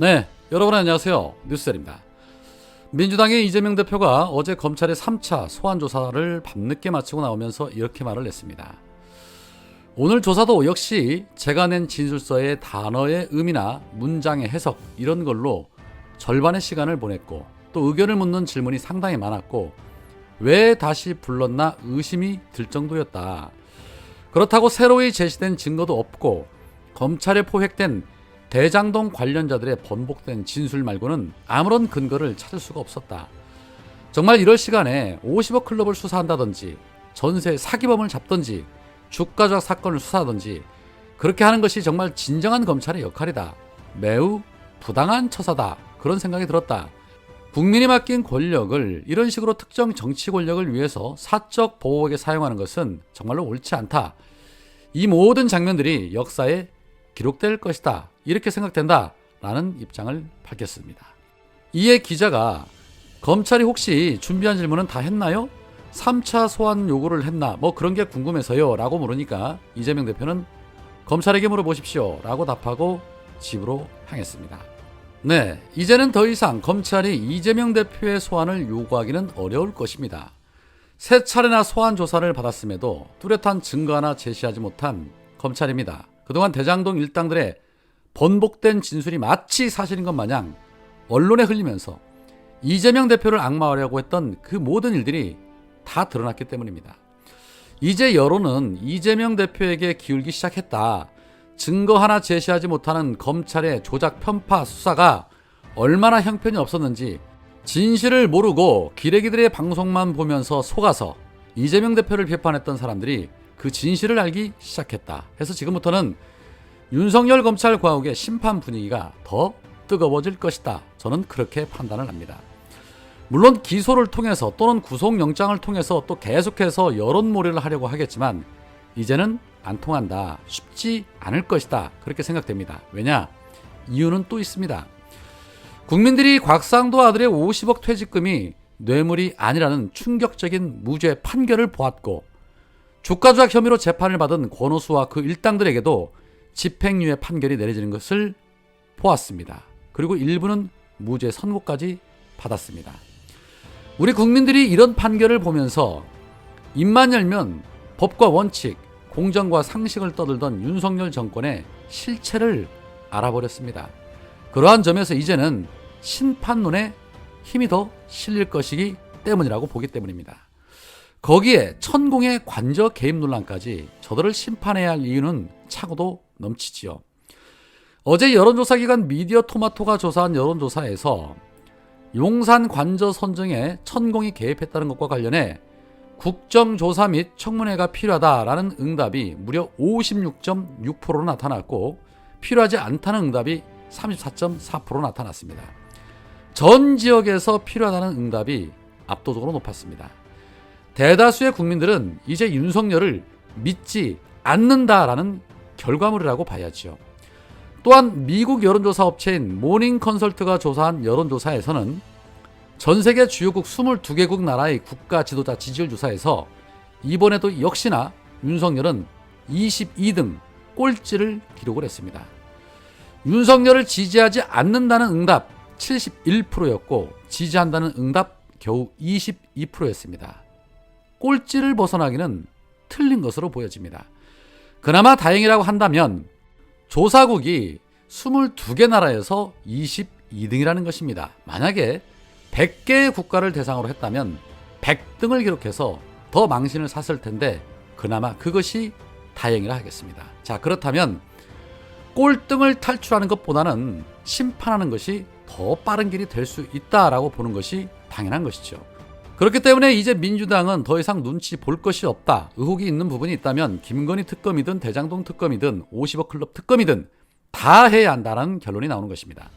네, 여러분 안녕하세요. 뉴스셀입니다. 민주당의 이재명 대표가 어제 검찰의 3차 소환 조사를 밤늦게 마치고 나오면서 이렇게 말을 했습니다. 오늘 조사도 역시 제가 낸 진술서의 단어의 의미나 문장의 해석 이런 걸로 절반의 시간을 보냈고 또 의견을 묻는 질문이 상당히 많았고 왜 다시 불렀나 의심이 들 정도였다. 그렇다고 새로이 제시된 증거도 없고 검찰에 포획된 대장동 관련자들의 번복된 진술 말고는 아무런 근거를 찾을 수가 없었다. 정말 이럴 시간에 50억 클럽을 수사한다든지 전세 사기범을 잡든지 주가 조작 사건을 수사하든지 그렇게 하는 것이 정말 진정한 검찰의 역할이다. 매우 부당한 처사다. 그런 생각이 들었다. 국민이 맡긴 권력을 이런 식으로 특정 정치 권력을 위해서 사적 보호에 사용하는 것은 정말로 옳지 않다. 이 모든 장면들이 역사에 기록될 것이다. 이렇게 생각된다. 라는 입장을 밝혔습니다. 이에 기자가 검찰이 혹시 준비한 질문은 다 했나요? 3차 소환 요구를 했나? 뭐 그런 게 궁금해서요. 라고 물으니까 이재명 대표는 검찰에게 물어보십시오. 라고 답하고 집으로 향했습니다. 네, 이제는 더 이상 검찰이 이재명 대표의 소환을 요구하기는 어려울 것입니다. 세 차례나 소환 조사를 받았음에도 뚜렷한 증거 하나 제시하지 못한 검찰입니다. 그동안 대장동 일당들의 번복된 진술이 마치 사실인 것 마냥 언론에 흘리면서 이재명 대표를 악마화하려고 했던 그 모든 일들이 다 드러났기 때문입니다. 이제 여론은 이재명 대표에게 기울기 시작했다. 증거 하나 제시하지 못하는 검찰의 조작 편파 수사가 얼마나 형편이 없었는지 진실을 모르고 기레기들의 방송만 보면서 속아서 이재명 대표를 비판했던 사람들이 그 진실을 알기 시작했다. 해서 지금부터는 윤석열 검찰 과옥의 심판 분위기가 더 뜨거워질 것이다. 저는 그렇게 판단을 합니다. 물론 기소를 통해서 또는 구속영장을 통해서 또 계속해서 여론몰이를 하려고 하겠지만 이제는 안 통한다. 쉽지 않을 것이다. 그렇게 생각됩니다. 왜냐? 이유는 또 있습니다. 국민들이 곽상도 아들의 50억 퇴직금이 뇌물이 아니라는 충격적인 무죄 판결을 보았고 주가 조작 혐의로 재판을 받은 권오수와 그 일당들에게도 집행유예 판결이 내려지는 것을 보았습니다. 그리고 일부는 무죄 선고까지 받았습니다. 우리 국민들이 이런 판결을 보면서 입만 열면 법과 원칙, 공정과 상식을 떠들던 윤석열 정권의 실체를 알아버렸습니다. 그러한 점에서 이제는 심판론에 힘이 더 실릴 것이기 때문이라고 보기 때문입니다. 거기에 천공의 관저 개입 논란까지 저들을 심판해야 할 이유는 차고도 넘치지요. 어제 여론조사 기관 미디어 토마토가 조사한 여론조사에서 용산 관저 선정에 천공이 개입했다는 것과 관련해 국정조사 및 청문회가 필요하다라는 응답이 무려 56.6%로 나타났고 필요하지 않다는 응답이 34.4% 나타났습니다. 전 지역에서 필요하다는 응답이 압도적으로 높았습니다. 대다수의 국민들은 이제 윤석열을 믿지 않는다라는 결과물이라고 봐야지요. 또한 미국 여론조사 업체인 모닝 컨설트가 조사한 여론조사에서는 전 세계 주요국 22개국 나라의 국가 지도자 지지율 조사에서 이번에도 역시나 윤석열은 22등 꼴찌를 기록을 했습니다. 윤석열을 지지하지 않는다는 응답 71%였고 지지한다는 응답 겨우 22%였습니다. 꼴찌를 벗어나기는 틀린 것으로 보여집니다. 그나마 다행이라고 한다면 조사국이 22개 나라에서 22등이라는 것입니다. 만약에 100개의 국가를 대상으로 했다면 100등을 기록해서 더 망신을 샀을 텐데 그나마 그것이 다행이라 하겠습니다. 자, 그렇다면 꼴등을 탈출하는 것보다는 심판하는 것이 더 빠른 길이 될 수 있다라고 보는 것이 당연한 것이죠. 그렇기 때문에 이제 민주당은 더 이상 눈치 볼 것이 없다. 의혹이 있는 부분이 있다면 김건희 특검이든 대장동 특검이든 50억 클럽 특검이든 다 해야 한다는 결론이 나오는 것입니다.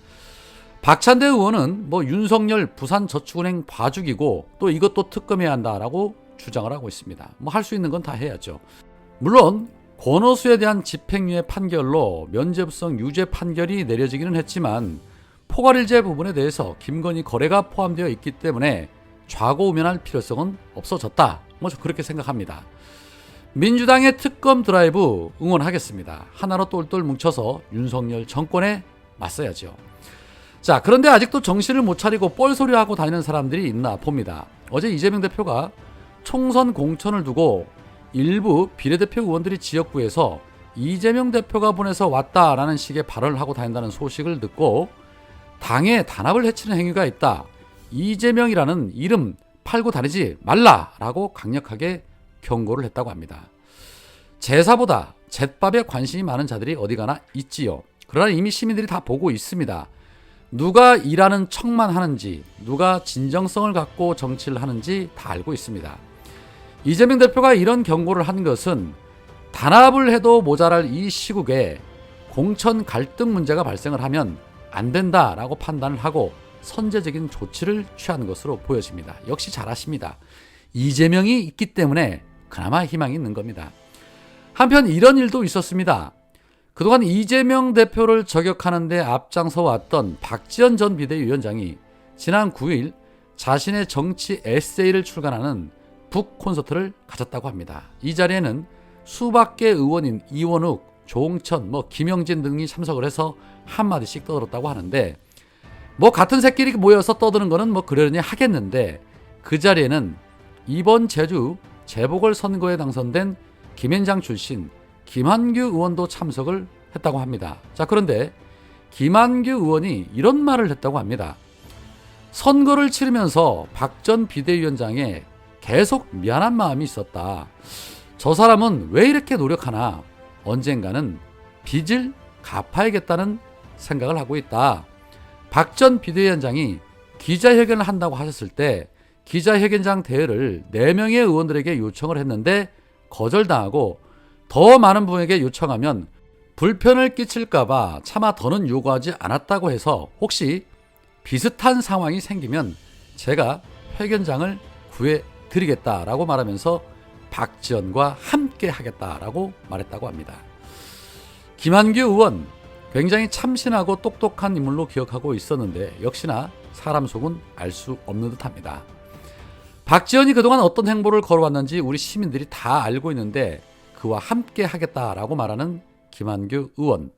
박찬대 의원은 뭐 윤석열 부산저축은행 봐주기고 또 이것도 특검해야 한다라고 주장을 하고 있습니다. 뭐 할 수 있는 건 다 해야죠. 물론 권오수에 대한 집행유예 판결로 면죄부성 유죄 판결이 내려지기는 했지만 포괄일제 부분에 대해서 김건희 거래가 포함되어 있기 때문에 좌고우면할 필요성은 없어졌다. 뭐 그렇게 생각합니다. 민주당의 특검 드라이브 응원하겠습니다. 하나로 똘똘 뭉쳐서 윤석열 정권에 맞서야죠. 자, 그런데 아직도 정신을 못 차리고 뻘소리하고 다니는 사람들이 있나 봅니다. 어제 이재명 대표가 총선 공천을 두고 일부 비례대표 의원들이 지역구에서 이재명 대표가 보내서 왔다라는 식의 발언을 하고 다닌다는 소식을 듣고 당에 단합을 해치는 행위가 있다. 이재명이라는 이름 팔고 다니지 말라라고 강력하게 경고를 했다고 합니다. 제사보다 잿밥에 관심이 많은 자들이 어디 가나 있지요. 그러나 이미 시민들이 다 보고 있습니다. 누가 일하는 척만 하는지, 누가 진정성을 갖고 정치를 하는지 다 알고 있습니다. 이재명 대표가 이런 경고를 한 것은 단합을 해도 모자랄 이 시국에 공천 갈등 문제가 발생을 하면 안 된다라고 판단을 하고 선제적인 조치를 취한 것으로 보여집니다. 역시 잘하십니다. 이재명이 있기 때문에 그나마 희망이 있는 겁니다. 한편 이런 일도 있었습니다. 그동안 이재명 대표를 저격하는데 앞장서 왔던 박지원 전 비대위원장이 지난 9일 자신의 정치 에세이를 출간하는 북 콘서트를 가졌다고 합니다. 이 자리에는 개 의원인 이원욱, 조홍천, 뭐 김영진 등이 참석을 해서 한마디씩 떠들었다고 하는데 뭐 같은 새끼리 모여서 떠드는 거는 뭐 그러려니 하겠는데 그 자리에는 이번 제주 재보궐 선거에 당선된 김현장 출신 김한규 의원도 참석을 했다고 합니다. 자, 그런데 김한규 의원이 이런 말을 했다고 합니다. 선거를 치르면서 박 전 비대위원장에 계속 미안한 마음이 있었다. 저 사람은 왜 이렇게 노력하나 언젠가는 빚을 갚아야겠다는 생각을 하고 있다. 박 전 비대위원장이 기자회견을 한다고 하셨을 때 기자회견장 대회를 4명의 의원들에게 요청을 했는데 거절당하고 더 많은 분에게 요청하면 불편을 끼칠까봐 차마 더는 요구하지 않았다고 해서 혹시 비슷한 상황이 생기면 제가 회견장을 구해 드리겠다라고 말하면서 박지원과 함께 하겠다라고 말했다고 합니다. 김한규 의원 굉장히 참신하고 똑똑한 인물로 기억하고 있었는데 역시나 사람 속은 알 수 없는 듯합니다. 박지원이 그동안 어떤 행보를 걸어왔는지 우리 시민들이 다 알고 있는데 그와 함께 하겠다라고 말하는 김한규 의원.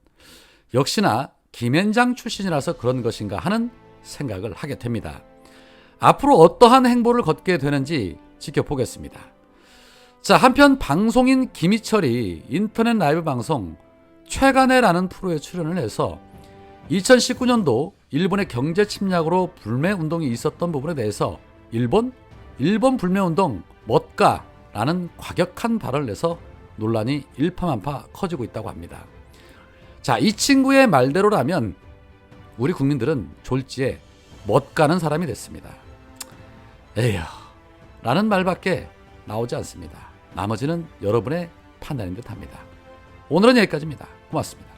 역시나 김현장 출신이라서 그런 것인가 하는 생각을 하게 됩니다. 앞으로 어떠한 행보를 걷게 되는지 지켜보겠습니다. 자, 한편 방송인 김희철이 인터넷 라이브 방송 최간애라는 프로에 출연을 해서 2019년도 일본의 경제 침략으로 불매 운동이 있었던 부분에 대해서 일본 일본 불매 운동 멋가라는 과격한 발언을 내서 논란이 일파만파 커지고 있다고 합니다. 자, 이 친구의 말대로라면 우리 국민들은 졸지에 멋가는 사람이 됐습니다. 에휴, 라는 말밖에 나오지 않습니다. 나머지는 여러분의 판단인 듯 합니다. 오늘은 여기까지입니다. 고맙습니다.